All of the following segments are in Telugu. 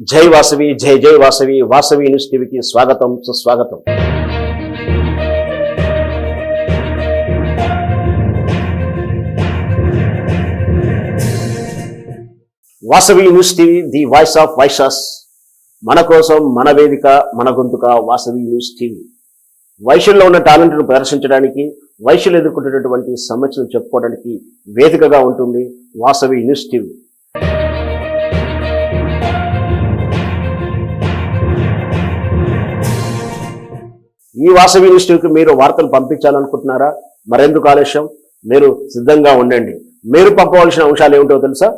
జై వాసవి జై జై వాసవి వాసవి న్యూస్ టీవీకి స్వాగతం సుస్వాగతం. Vasavi news TV the voice of Vaishyas మన కోసం మన వేదిక మన గొంతుక వాసవి న్యూస్ టీవీ వైశ్యుల్లో ఉన్న టాలెంట్ను ప్రదర్శించడానికి వైశ్యులు ఎదుర్కొంటున్నటువంటి సమస్యలు చెప్పుకోవడానికి వేదికగా ఉంటుంది వాసవి న్యూస్ టీవీ ఈ వాసవి న్యూస్ మీరు వార్తలు పంపించాలనుకుంటున్నారా? మరెందుకు ఆలస్యం? మీరు సిద్ధంగా ఉండండి. మీరు పంపవలసిన అంశాలు ఏమిటో తెలుసా?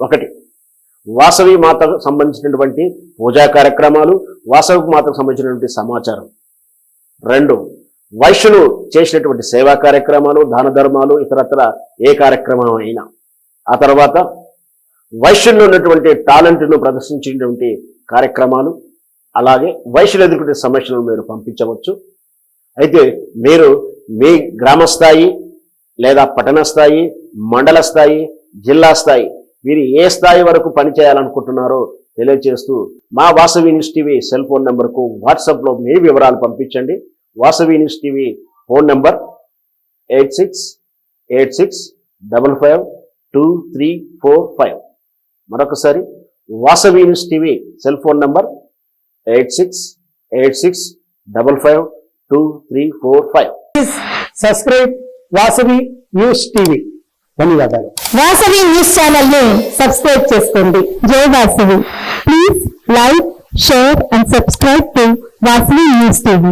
ఒకటి వాసవి మాతకు సంబంధించినటువంటి పూజా కార్యక్రమాలు వాసవి మాతకు సంబంధించినటువంటి సమాచారం. రెండు వైశ్యులు చేసినటువంటి సేవా కార్యక్రమాలు దాన ధర్మాలు ఇతరత్ర ఏ కార్యక్రమం అయినా ఆ తర్వాత వైశ్యుల్లో ఉన్నటువంటి టాలెంట్ను ప్రదర్శించినటువంటి కార్యక్రమాలు అలాగే వైశ్యులు ఎదుర్కొనే సమస్యలను మీరు పంపించవచ్చు. అయితే మీరు మీ గ్రామ స్థాయి లేదా పట్టణ స్థాయి మండల స్థాయి జిల్లా స్థాయి మీరు ఏ స్థాయి వరకు పనిచేయాలనుకుంటున్నారో తెలియజేస్తూ మా Vasavi news TV cell phone నెంబర్కు వాట్సాప్లో మీ వివరాలు పంపించండి. Vasavi news TV phone number eight six eight six double five two three four five. మరొకసారి Vasavi news TV cell phone number eight six eight six double five two three four five subscribe Vasavi news TV ధన్యవాదాలు. వాసవి న్యూస్ ఛానల్ని సబ్స్క్రైబ్ చేసుకోండి. జై Vasavi please like share and subscribe to Vasavi news TV